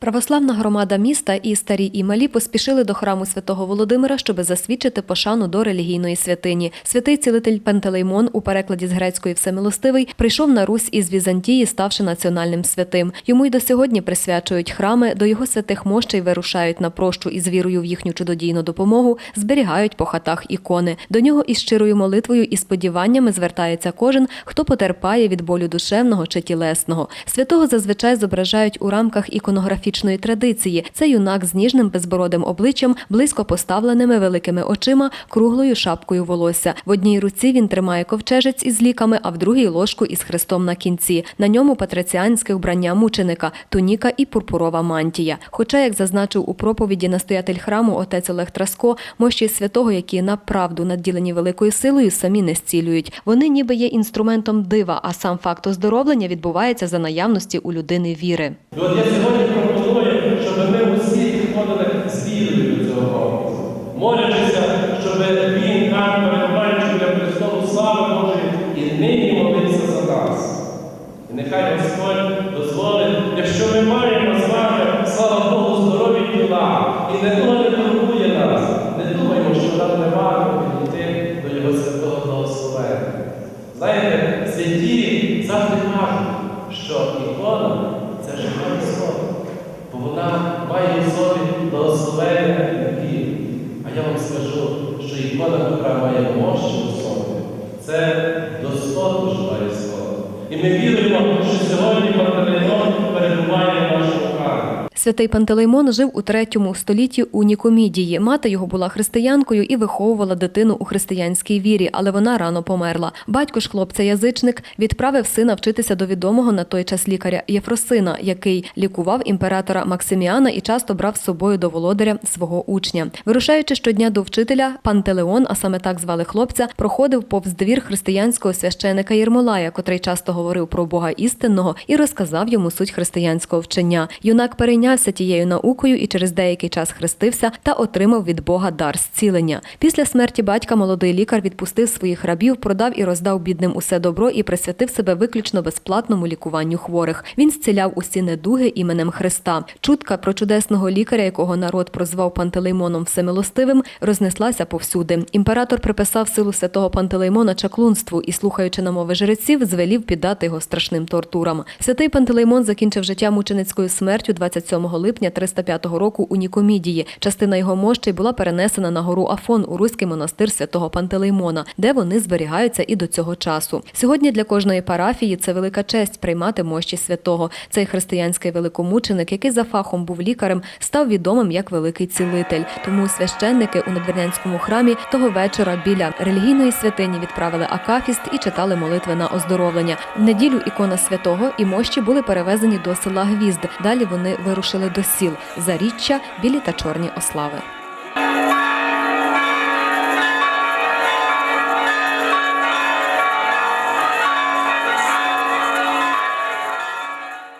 Православна громада міста і старі і малі поспішили до храму святого Володимира, щоб засвідчити пошану до релігійної святині. Святий цілитель Пантелеймон у перекладі з грецької Всемилостивий прийшов на Русь із Візантії, ставши національним святим. Йому й до сьогодні присвячують храми, до його святих мощей вирушають на прощу із вірою в їхню чудодійну допомогу, зберігають по хатах ікони. До нього із щирою молитвою і сподіваннями звертається кожен, хто потерпає від болю душевного чи тілесного. Святого зазвичай зображають у рамках іконографічної традиції. Це юнак з ніжним безбородим обличчям, близько поставленими великими очима, круглою шапкою волосся. В одній руці він тримає ковчежець із ліками, а в другій ложку із хрестом на кінці. На ньому патриціанське вбрання мученика, туніка і пурпурова мантія. Хоча, як зазначив у проповіді настоятель храму отець Олег Траско, мощі святого, які направду наділені великою силою, самі не зцілюють. Вони ніби є інструментом дива, а сам факт оздоровлення відбувається за наявності у людини віри. Щоб ми усі підходили з вірою до цього образу, молячися, щоб він нам, перебуваючи для престолу слави Божої, і нині молився за нас. І нехай Господь дозволить, якщо ми маємо з вами, слава Богу, здорові тіла, і не не турбує нас, не думаємо, що нам не варто підійти до Його святого благословення. Знаєте, святі завжди кажуть, що ікона це живе слово, бо вона має в собі благословення віру. А я вам скажу, що ікона, яка має мощі в собі, це достойно живе слово. І ми віримо, що сьогодні Пантелеймон перебуває. Святий Пантелеймон жив у третьому столітті у Нікомідії. Мати його була християнкою і виховувала дитину у християнській вірі, але вона рано померла. Батько ж хлопця язичник відправив сина вчитися до відомого на той час лікаря Єфросина, який лікував імператора Максиміана і часто брав з собою до володаря свого учня. Вирушаючи щодня до вчителя, Пантелеон, а саме так звали хлопця, проходив повз двір християнського священика Єрмолая, котрий часто говорив про Бога істинного і розказав йому суть християнського вчення. Юнак перейнявся тією наукою і через деякий час хрестився та отримав від Бога дар зцілення. Після смерті батька молодий лікар відпустив своїх рабів, продав і роздав бідним усе добро і присвятив себе виключно безплатному лікуванню хворих. Він зціляв усі недуги іменем Христа. Чутка про чудесного лікаря, якого народ прозвав Пантелеймоном Всемилостивим, рознеслася повсюди. Імператор приписав силу святого Пантелеймона чаклунству і, слухаючи намови жреців, звелів піддати його страшним тортурам. Святий Пантелеймон закінчив життя мученицькою смертю 27 липня 305 року у Нікомідії. Частина його мощей була перенесена на гору Афон у руський монастир святого Пантелеймона, де вони зберігаються і до цього часу. Сьогодні для кожної парафії це велика честь приймати мощі святого. Цей християнський великомученик, який за фахом був лікарем, став відомим як великий цілитель. Тому священники у надвірнянському храмі того вечора біля релігійної святині відправили акафіст і читали молитви на оздоровлення. В неділю ікона святого і мощі були перевезені до села Гвізд. Далі вони вирушили до сіл Заріччя, білі та чорні ослави.